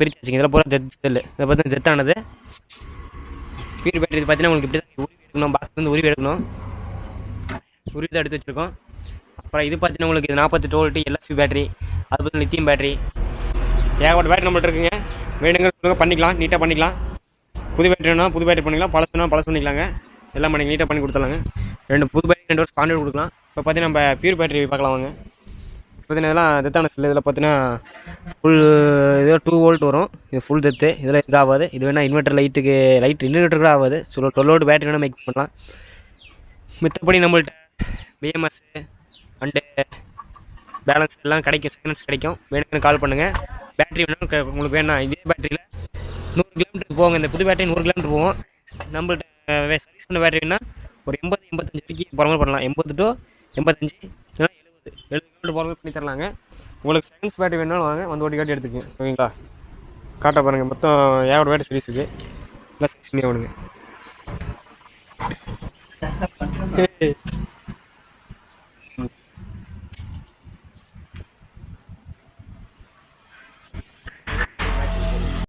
பிரிச்சு வச்சுங்க இதில் பூரா டெத் செல்லு இதை பார்த்து டெத் பியூர் பேட்டரி இது பார்த்தீங்கன்னா உங்களுக்கு இப்படி தான் உருவி எடுக்கணும் பாக்ஸ் உருவி எடுக்கணும். உருவி தான் எடுத்து வச்சுருக்கோம். அப்புறம் இது பார்த்தீங்கன்னா உங்களுக்கு இது நாற்பத்தெட்டு வோல்ட்டு எல்எஸ்பி பேட்டரி அது பார்த்தீங்கன்னா லித்தியம் பேட்டரி ஏகப்பட்ட பேட்டரி நம்மள்ட்ட இருக்குங்க. வேணுங்கிற சொல்லுங்க. பண்ணிக்கலாம். நீட்டாக பண்ணிக்கலாம். புது பேட்டரி வேணா புது பேட்டரி பண்ணிக்கலாம். பழசு வேணா பழசு பண்ணிக்கலாங்க. எல்லாம் பண்ணி நீட்டாக பண்ணி கொடுத்துலாங்க ரெண்டு புது பேட்டரி ரெண்டு வருஷம் கான்ட்ராக்ட் கொடுக்கலாம். இப்போ பார்த்தீங்கன்னா நம்ம பியூர் பேட்டரி பார்க்கலாம் வாங்க பார்த்தீங்கன்னா இதெல்லாம் டெத்தான செல் இதில் பார்த்தீங்கன்னா ஃபுல் இதில் டூ வோல்ட் வரும். இது ஃபுல் டெத்து இதில் இது ஆகாது இது வேணால் இன்வெர்டர் லைட்டுக்கு லைட் இன்வெர்டர் கூட ஆகாது. ஸோ டுவெல் வோல்ட் பேட்டரி வேணால் மேக் பண்ணலாம். மித்தபடி நம்மள்ட்ட பிஎம்எஸ் அண்டு பேலன்ஸ் எல்லாம் கிடைக்கும். செகண்ட்ஸ் கிடைக்கும். வேணும்னு கால் பண்ணுங்கள் பேட்டரி வேணும் உங்களுக்கு வேணாம் இதே பேட்டரியில் நூறு கிலோமீட்டருக்கு போவோங்க இந்த புது பேட்டரி நூறு கிலோமீட்டர் போவோம் நம்மள்ட்ட சர்வீஸ் பண்ண பேட்டரி வேணால் ஒரு எண்பது எண்பத்தஞ்சு வரைக்கும் போகிற மாதிரி பண்ணலாம். எண்பது டு எண்பத்தஞ்சு இல்லைனா போகிறது பண்ணி தரலாங்க. உங்களுக்கு சயின்ஸ் பேட்டரி வேணாலும் வாங்க வந்து ஓட்டி காட்டி எடுத்துக்கங்க. ஓகேங்களா காட்ட பாருங்கள் மொத்தம் ஏவோட பேட்டரி சீரிஸ் இருக்குது ப்ளஸ் சிக்ஸ் மீ